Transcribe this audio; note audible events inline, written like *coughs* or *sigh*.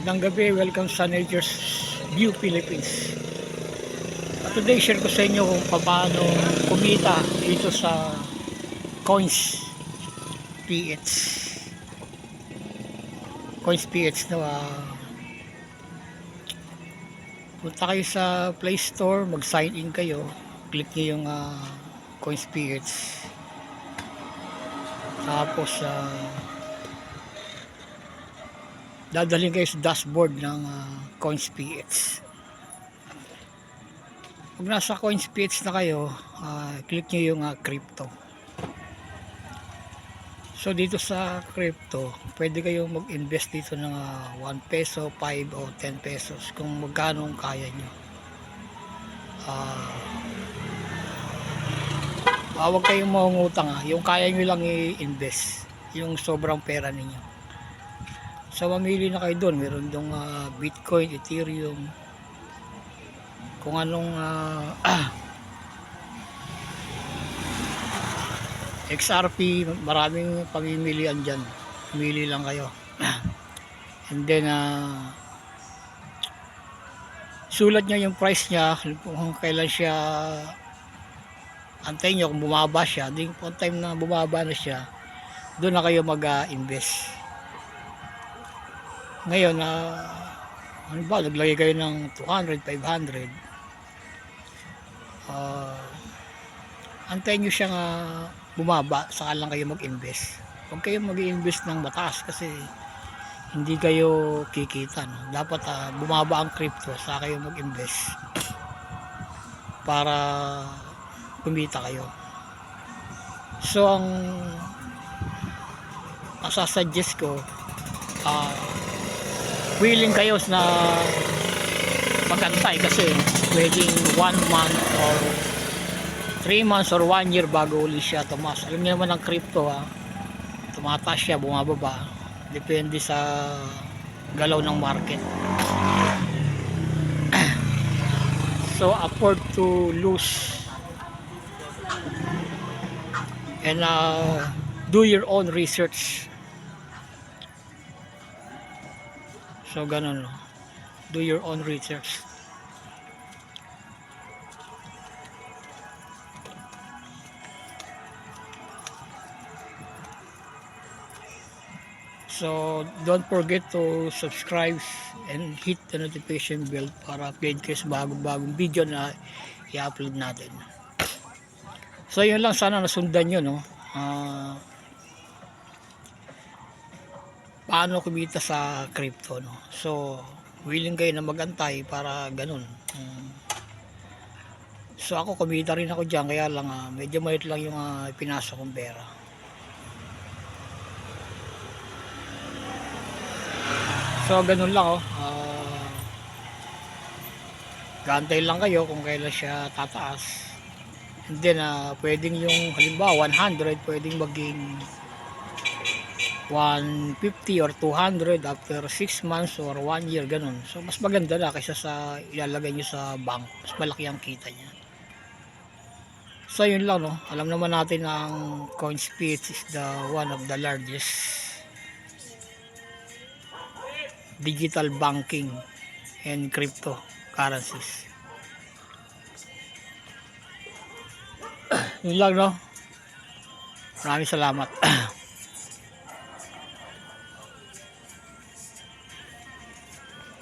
Magandang gabi, welcome sa Nature's View Philippines. At today, share ko sa inyo kung paano kumita dito sa Coins PH. Coins PH na ah, punta kayo sa Play Store, mag-sign in kayo, click nyo yung ah, Coins PH. Tapos, ah, dadalhin kayo sa dashboard ng uh, CoinsPH. Pag nasa CoinsPH na kayo, ah, click nyo yung ah, crypto. So dito sa crypto, pwede kayong mag-invest dito ng ah, 1 peso, 5 o 10 pesos kung magkano kaya nyo. Ah, ah, huwag kayong mangungutang ah. Yung kaya nyo lang i-invest. Yung sobrang pera ninyo. So mamili na kayo doon. Meron dong ah, Bitcoin, Ethereum, kung anong ah, *clears throat* XRP, maraming pamimilian dyan. Pumili lang kayo. *clears throat* And then, ah, sulat niya yung price niya kung kailan siya antayin nyo kung bumaba siya. Di kung time na bumaba na siya, doon na kayo mag-invest. Ngayon, na ano ba, naglagay kayo ng 200, 500. Ah, antayin nyo siyang ah, bumaba, saka lang kayo mag-invest. Huwag kayo mag-invest ng mataas kasi hindi kayo kikita. No? Dapat ah, bumaba ang crypto, saka kayo mag-invest para kumita kayo. So, ang masasuggest ko, ah, willing kayo na magantay kasi pwedeng 1 month or 3 months or 1 year bago uli siya tumas. Alam niyo naman ang crypto ha, tumataas siya, bumababa. Depende sa galaw ng market. *clears throat* so afford to lose and uh, do your own research So, ganun. no. Do your own research. So, don't forget to subscribe and hit the notification bell para update kayo sa bagong-bagong video na i-upload natin. So, yun lang. Sana nasundan nyo, no? Ah paano kumita sa crypto no? So willing kayo na magantay para ganun. Um, so ako kumita rin ako dyan kaya lang ah, medyo maliit lang yung uh, pinasok kong pera. So ganun lang oh. Uh, gantay lang kayo kung kailan siya tataas. And then ah, pwedeng yung halimbawa 100 pwedeng maging 150 or 200 after 6 months or 1 year ganun. So mas maganda na kaysa sa ilalagay nyo sa bank. Mas malaki ang kita niya. So yun lang no. Alam naman natin na ang CoinSpeed is the one of the largest digital banking and cryptocurrencies. *coughs* yun lang no. Maraming salamat. *coughs*